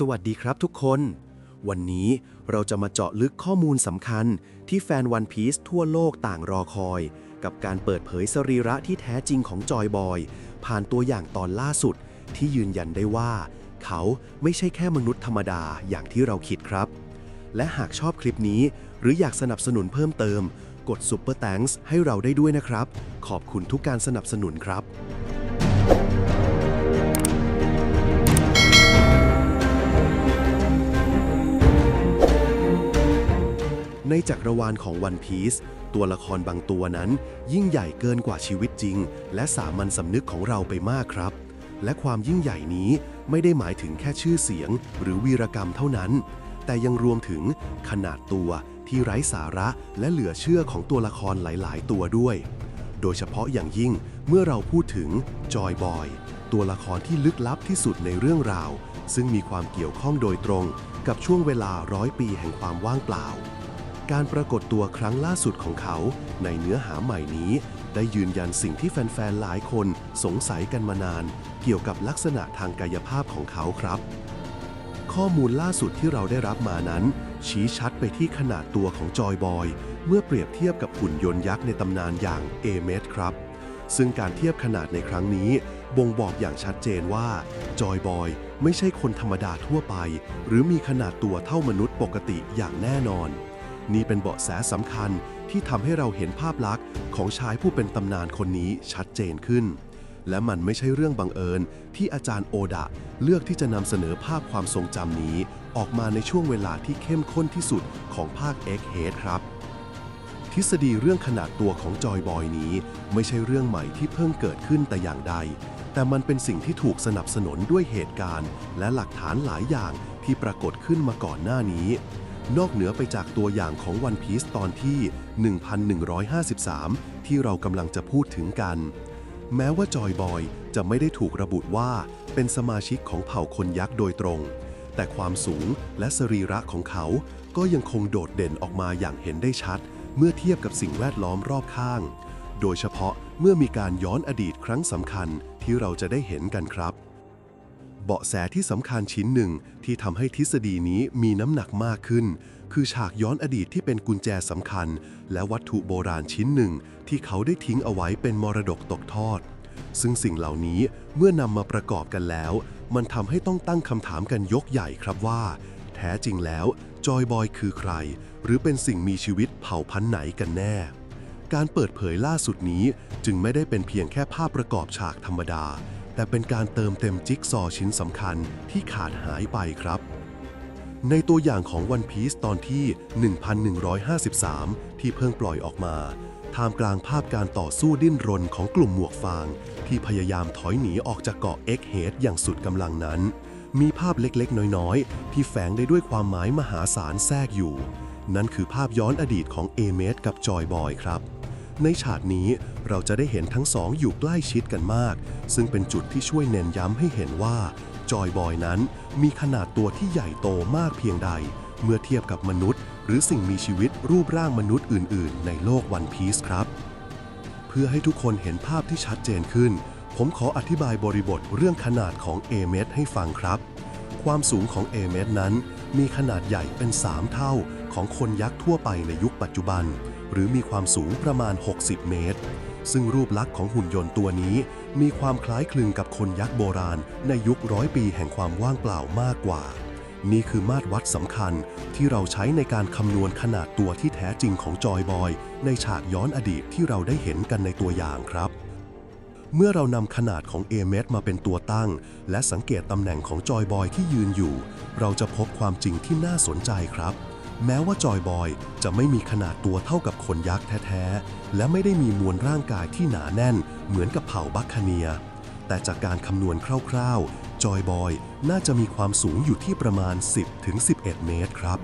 สวัสดีครับทุกคน วันนี้เราจะมาเจาะลึกข้อมูลสำคัญที่แฟนวันพีซทั่วโลกต่างรอคอย กับการเปิดเผยสรีระที่แท้จริงของจอยบอย ผ่านตัวอย่างตอนล่าสุดที่ยืนยันได้ว่า เขาไม่ใช่แค่มนุษย์ธรรมดาอย่างที่เราคิดครับ และหากชอบคลิปนี้ หรืออยากสนับสนุนเพิ่มเติม กด Super Thanks ให้เราได้ด้วยนะครับ ขอบคุณทุกการสนับสนุนครับ ในจักรวาลของวันพี e ตัวละครบางตัวนั้น ยิ่งใหญ่เกินกว่าชีวิตจริง และสามัญสำนึกของเราไปมากครับ และความยิ่งใหญ่นี้ไม่ได้หมายถึงแค่ชื่อเสียง หรือวีรกรรมเท่านั้น แต่ยังรวมถึงขนาดตัวที่ไร้สาระและเหลือเชื่อของตัวละครหลาย ๆ ตัวด้วย โดยเฉพาะอย่างยิ่งเมื่อเราพูดถึงจอยบอยตัวละครที่ลึกลับที่สุดในเรื่องราว ซึ่งมีความเกี่ยวข้องโดยตรงกับช่วงเวลาร้อยปีแห่งความว่างเปล่า การปรากฏตัวครั้งล่าสุดของเขาในเนื้อหาใหม่นี้ ได้ยืนยันสิ่งที่แฟนๆ หลายคนสงสัยกันมานาน เกี่ยวกับลักษณะทางกายภาพของเขาครับ ข้อมูลล่าสุดที่เราได้รับมานั้น ชี้ชัดไปที่ขนาดตัวของจอยบอย เมื่อเปรียบเทียบกับหุ่นยนต์ยักษ์ในตำนานอย่างเอเมครับ ซึ่งการเทียบขนาดในครั้งนี้ บ่งบอกอย่างชัดเจนว่าจอยบอยไม่ใช่คนธรรมดาทั่วไป หรือมีขนาดตัวเท่ามนุษย์ปกติอย่างแน่นอน นี่เป็นเบาะแสสำคัญที่ทำให้เราเห็นภาพลักษณ์ของชายผู้เป็นตำนานคนนี้ชัดเจนขึ้น และมันไม่ใช่เรื่องบังเอิญที่อาจารย์โอดะเลือกที่จะนำเสนอภาพความทรงจำนี้ ออกมาในช่วงเวลาที่เข้มข้นที่สุดของภาค X h e a d ครับทฤษฎีเรื่องขนาดตัวของจอยบอยนี้ ไม่ใช่เรื่องใหม่ที่เพิ่งเกิดขึ้นแต่อย่างใด แต่มันเป็นสิ่งที่ถูกสนับสนุนด้วยเหตุการณ์ และหลักฐานหลายอย่างที่ปรากฏขึ้นมาก่อนหน้านี้ นอกเหนือไปจากตัวอย่างของวันพี e ตอนที่ 1153 ที่เรากำลังจะพูดถึงกัน แม้ว่าจอยบอยจะไม่ได้ถูกระบุว่าเป็นสมาชิกของเผ่าคนยักษ์โดยตรง แต่ความสูงและสรีระของเขา ก็ยังคงโดดเด่นออกมาอย่างเห็นได้ชัด เมื่อเทียบกับสิ่งแวดล้อมรอบข้าง โดยเฉพาะเมื่อมีการย้อนอดีตครั้งสำคัญที่เราจะได้เห็นกันครับ เบาะแสที่สำคัญชิ้นหนึ่งที่ทำให้ทฤษฎีนี้มีน้ำหนักมากขึ้น คือฉากย้อนอดีตที่เป็นกุญแจสำคัญ และวัตถุโบราณชิ้นหนึ่ง ที่เขาได้ทิ้งเอาไว้เป็นมรดกตกทอด ซึ่งสิ่งเหล่านี้เมื่อนำมาประกอบกันแล้ว มันทำให้ต้องตั้งคำถามกันยกใหญ่ครับว่า แท้จริงแล้วจอยบอยคือใคร หรือเป็นสิ่งมีชีวิตเผ่าพันธุ์ไหนกันแน่ การเปิดเผยล่าสุดนี้จึงไม่ได้เป็นเพียงแค่ภาพประกอบฉากธรรมดา แต่เป็นการเติมเต็มจิ๊กซอว์ชิ้นสำคัญที่ขาดหายไปครับ ในตัวอย่างของวันพี e ตอนที่ 1153 ที่เพิ่งปล่อยออกมา ท่ามกลางภาพการต่อสู้ดิ้นรนของกลุ่มหมวกฟาง ที่พยายามถอยหนีออกจากเกาะเอ็กเฮดอย่างสุดกำลังนั้น มีภาพเล็กๆ น้อยๆ ที่แฝงได้ด้วยความหมายมหาศาลแทรกอยู่ นั่นคือภาพย้อนอดีตของเอเมสกับจอยบอยครับ ในฉากนี้เราจะได้เห็นทั้งสองอยู่ใกล้ชิดกันมาก ซึ่งเป็นจุดที่ช่วยเน้นย้ำให้เห็นว่า จอยบอยนั้นมีขนาดตัวที่ใหญ่โตมากเพียงใด เมื่อเทียบกับมนุษย์ หรือสิ่งมีชีวิตรูปร่างมนุษย์อื่น ๆ ในโลกวันพีซครับ เพื่อให้ทุกคนเห็นภาพที่ชัดเจนขึ้น ผมขออธิบายบริบทเรื่องขนาดของเอเมให้ฟังครับ ความสูงของเอเมนั้น มีขนาดใหญ่เป็น 3 เท่าของคนยักษ์ทั่วไปในยุคปัจจุบัน หรือมีความสูงประมาณ 60 เมตร ซึ่งรูปลักษณ์ของหุ่นยนต์ตัวนี้ มีความคล้ายคลึงกับคนยักษ์โบราณ ในยุคร้อยปีแห่งความว่างเปล่ามากกว่า นี่คือมาตรวัดสำคัญที่เราใช้ในการคำนวณขนาดตัวที่แท้จริงของจอยบอย ในฉากย้อนอดีตที่เราได้เห็นกันในตัวอย่างครับเมื่อเรานำขนาดของเอเมมาเป็นตัวตั้ง และสังเกตตำแหน่งของจอยบอยที่ยืนอยู่ เราจะพบความจริงที่น่าสนใจครับ แม้ว่าจอยบอยจะไม่มีขนาดตัวเท่ากับคนยักษ์แท้ๆ และไม่ได้มีมวลร่างกายที่หนาแน่นเหมือนกับเผ่าบัคคาเนีย แต่จากการคำนวณคร่าวๆ จอยบอยน่าจะมีความสูงอยู่ที่ประมาณ 10-11 เมตรครับ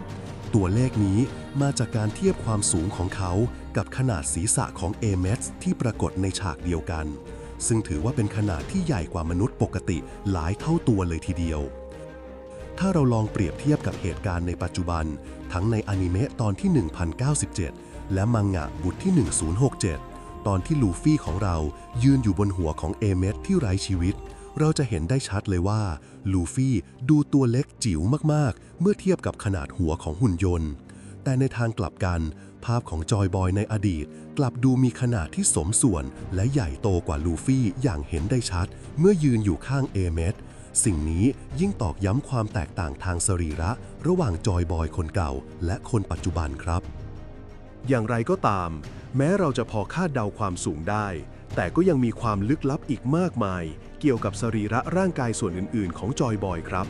ตัวเลขนี้มาจากการเทียบความสูงของเขากับขนาดศีรษะของเอเมสที่ปรากฏในฉากเดียวกัน ซึ่งถือว่าเป็นขนาดที่ใหญ่กว่ามนุษย์ปกติหลายเท่าตัวเลยทีเดียว ถ้าเราลองเปรียบเทียบกับเหตุการณ์ในปัจจุบัน ทั้งในอนิเมะตอนที่ 1097 และมังงะบุตรที่ 1067 ตอนที่ลูฟี่ของเรายืนอยู่บนหัวของเอเมสที่ไร้ชีวิต เราจะเห็นได้ชัดเลยว่า ลูฟี่ดูตัวเล็กจิ๋วมากๆ เมื่อเทียบกับขนาดหัวของหุ่นยนต์ แต่ในทางกลับกัน ภาพของจอยบอยในอดีต กลับดูมีขนาดที่สมส่วน และใหญ่โตกว่าลูฟี่อย่างเห็นได้ชัด เมื่อยืนอยู่ข้างเอเมส สิ่งนี้ยิ่งตอกย้ำความแตกต่างทางสรีระ ระหว่างจอยบอยคนเก่า และคนปัจจุบันครับ อย่างไรก็ตาม แม้เราจะพอคาดเดาความสูงได้ แต่ก็ยังมีความลึกลับอีกมากมาย เกี่ยวกับสรีระร่างกายส่วนอื่น ๆ ของจอยบอยครับ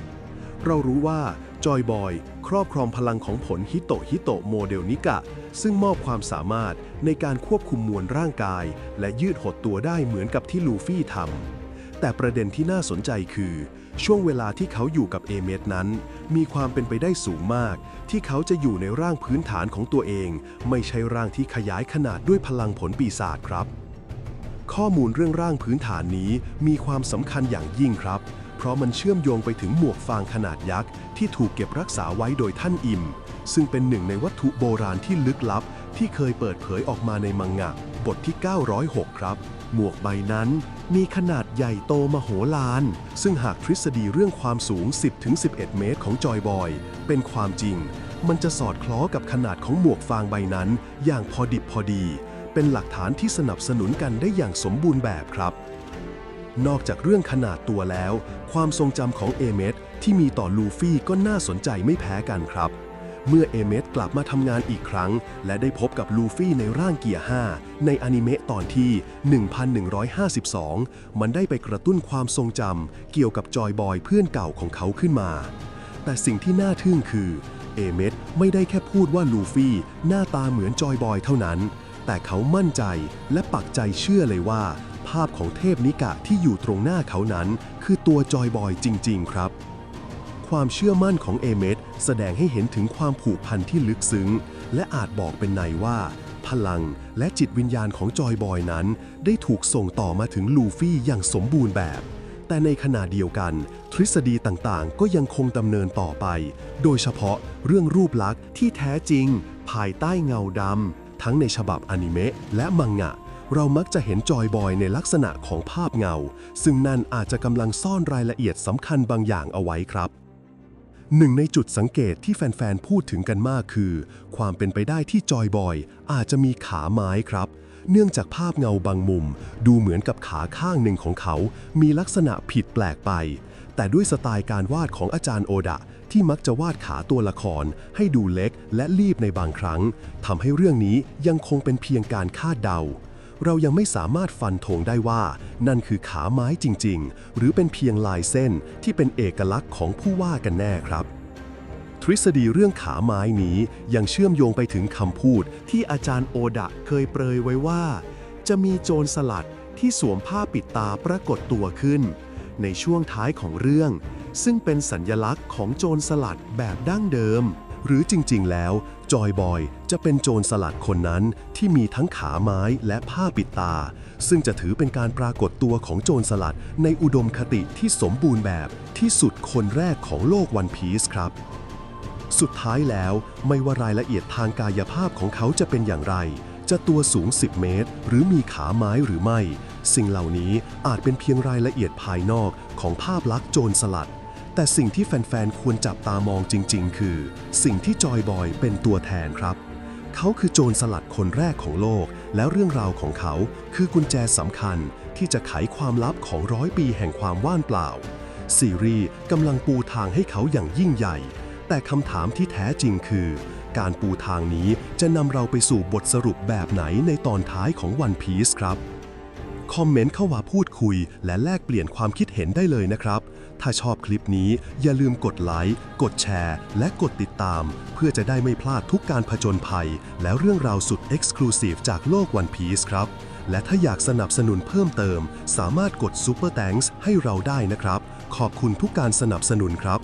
เรารู้ว่าจอยบอยครอบครองพลังของผลฮิโตฮิโตโมเดลนิกะ ซึ่งมอบความสามารถในการควบคุมมวลร่างกาย และยืดหดตัวได้เหมือนกับที่ลูฟี่ทำ แต่ประเด็นที่น่าสนใจคือ ช่วงเวลาที่เขาอยู่กับเอเมสนั้น มีความเป็นไปได้สูงมาก ที่เขาจะอยู่ในร่างพื้นฐานของตัวเอง ไม่ใช่ร่างที่ขยายขนาดด้วยพลังผลปีศาจครับ ข้อมูลเรื่องร่างพื้นฐานนี้มีความสำคัญอย่างยิ่งครับ เพราะมันเชื่อมโยงไปถึงหมวกฟางขนาดยักษ์ที่ถูกเก็บรักษาไว้โดยท่านอิม ซึ่งเป็นหนึ่งในวัตถุโบราณที่ลึกลับ ที่เคยเปิดเผยออกมาในมังงะบทที่ 906 ครับ หมวกใบนั้น มีขนาดใหญ่โตมโหฬารซึ่งหากทฤษฎีเรื่องความสูง 10-11 เมตรของจอยบอย เป็นความจริง มันจะสอดคล้องกับขนาดของหมวกฟางใบนั้น อย่างพอดิบพอดี เป็นหลักฐานที่สนับสนุนกันได้อย่างสมบูรณ์แบบครับ นอกจากเรื่องขนาดตัวแล้ว ความทรงจำของเอเมสที่มีต่อลูฟี่ก็น่าสนใจไม่แพ้กันครับ เมื่อเอเมสกลับมาทำงานอีกครั้ง และได้พบกับลูฟี่ในร่างเกียร์ 5 ในอนิเมะตอนที่ 1152 มันได้ไปกระตุ้นความทรงจำเกี่ยวกับจอยบอยเพื่อนเก่าของเขาขึ้นมา แต่สิ่งที่น่าทึ่งคือ เอเมสไม่ได้แค่พูดว่าลูฟี่หน้าตาเหมือนจอยบอยเท่านั้น แต่เขามั่นใจและปักใจเชื่อเลยว่า ภาพของเทพนิกะที่อยู่ตรงหน้าเขานั้น คือตัวจอยบอยจริง ๆ ครับ ความเชื่อมั่นของเอเมสแสดงให้เห็นถึงความผูกพันที่ลึกซึ้ง และอาจบอกเป็นในว่า พลังและจิตวิญญาณของจอยบอยนั้น ได้ถูกส่งต่อมาถึงลูฟี่อย่างสมบูรณ์แบบ แต่ในขณะเดียวกัน ทฤษฎีต่างๆ ก็ยังคงดำเนินต่อไป โดยเฉพาะเรื่องรูปลักษณ์ที่แท้จริง ภายใต้เงาดำทั้งในฉบับอนิเมะและมังงะเรามักจะเห็นจอยบอยในลักษณะของภาพเงา ซึ่งนั่นอาจจะกำลังซ่อนรายละเอียดสำคัญบางอย่างเอาไว้ครับ หนึ่งในจุดสังเกตที่แฟนๆ พูดถึงกันมากคือ ความเป็นไปได้ที่จอยบอย อาจจะมีขาไม้ครับ เนื่องจากภาพเงาบางมุม ดูเหมือนกับขาข้างหนึ่งของเขา มีลักษณะผิดแปลกไป แต่ด้วยสไตล์การวาดของอาจารย์โอดะ ที่มักจะวาดขาตัวละคร ให้ดูเล็กและรีบในบางครั้งทำให้เรื่องนี้ยังคงเป็นเพียงการคาดเดา เรายังไม่สามารถฟันธงได้ว่า นั่นคือขาไม้จริง ๆ หรือเป็นเพียงลายเส้นที่เป็นเอกลักษณ์ของผู้ว่ากันแน่ครับ ทฤษฎีเรื่องขาไม้นี้ยังเชื่อมโยงไปถึงคำพูดที่อาจารย์โอดะเคยเปรยไว้ว่า จะมีโจรสลัดที่สวมผ้าปิดตาปรากฏตัวขึ้น ในช่วงท้ายของเรื่อง ซึ่งเป็นสัญญลักษณ์ของโจรสลัดแบบดั้งเดิม หรือจริงๆ แล้ว จอยบอยจะเป็นโจรสลัดคนนั้นที่มีทั้งขาไม้และผ้าปิดตา ซึ่งจะถือเป็นการปรากฏตัวของโจรสลัดในอุดมคติที่สมบูรณ์แบบที่สุดคนแรกของโลกวันพีซครับ สุดท้ายแล้วไม่ว่ารายละเอียดทางกายภาพของเขาจะเป็นอย่างไร จะตัวสูง 10 เมตร หรือมีขาไม้หรือไม่ สิ่งเหล่านี้อาจเป็นเพียงรายละเอียดภายนอกของภาพลักษณ์โจรสลัด แต่สิ่งที่แฟน ๆ ควรจับตามองจริง ๆ คือ สิ่งที่จอยบอยเป็นตัวแทนครับ เขาคือโจรสลัดคนแรกของโลก แล้วเรื่องราวของเขาคือกุญแจสำคัญที่จะไขความลับของร้อยปีแห่งความว่างเปล่า ซีรีส์กำลังปูทางให้เขาอย่างยิ่งใหญ่ แต่คำถามที่แท้จริงคือ การปูทางนี้จะนำเราไปสู่บทสรุปแบบไหนในตอนท้ายของ One Piece ครับ คอมเมนต์เข้ามาพูดคุย และแลกเปลี่ยนความคิดเห็นได้เลยนะครับ ถ้าชอบคลิปนี้อย่าลืมกดไลค์กดแชร์ และกดติดตาม เพื่อจะได้ไม่พลาดทุกการผจญภัย และเรื่องราวสุด Exclusive จากโลก One Piece ครับ และถ้าอยากสนับสนุนเพิ่มเติม สามารถกด Super Thanks ให้เราได้นะครับ ขอบคุณทุกการสนับสนุนครับ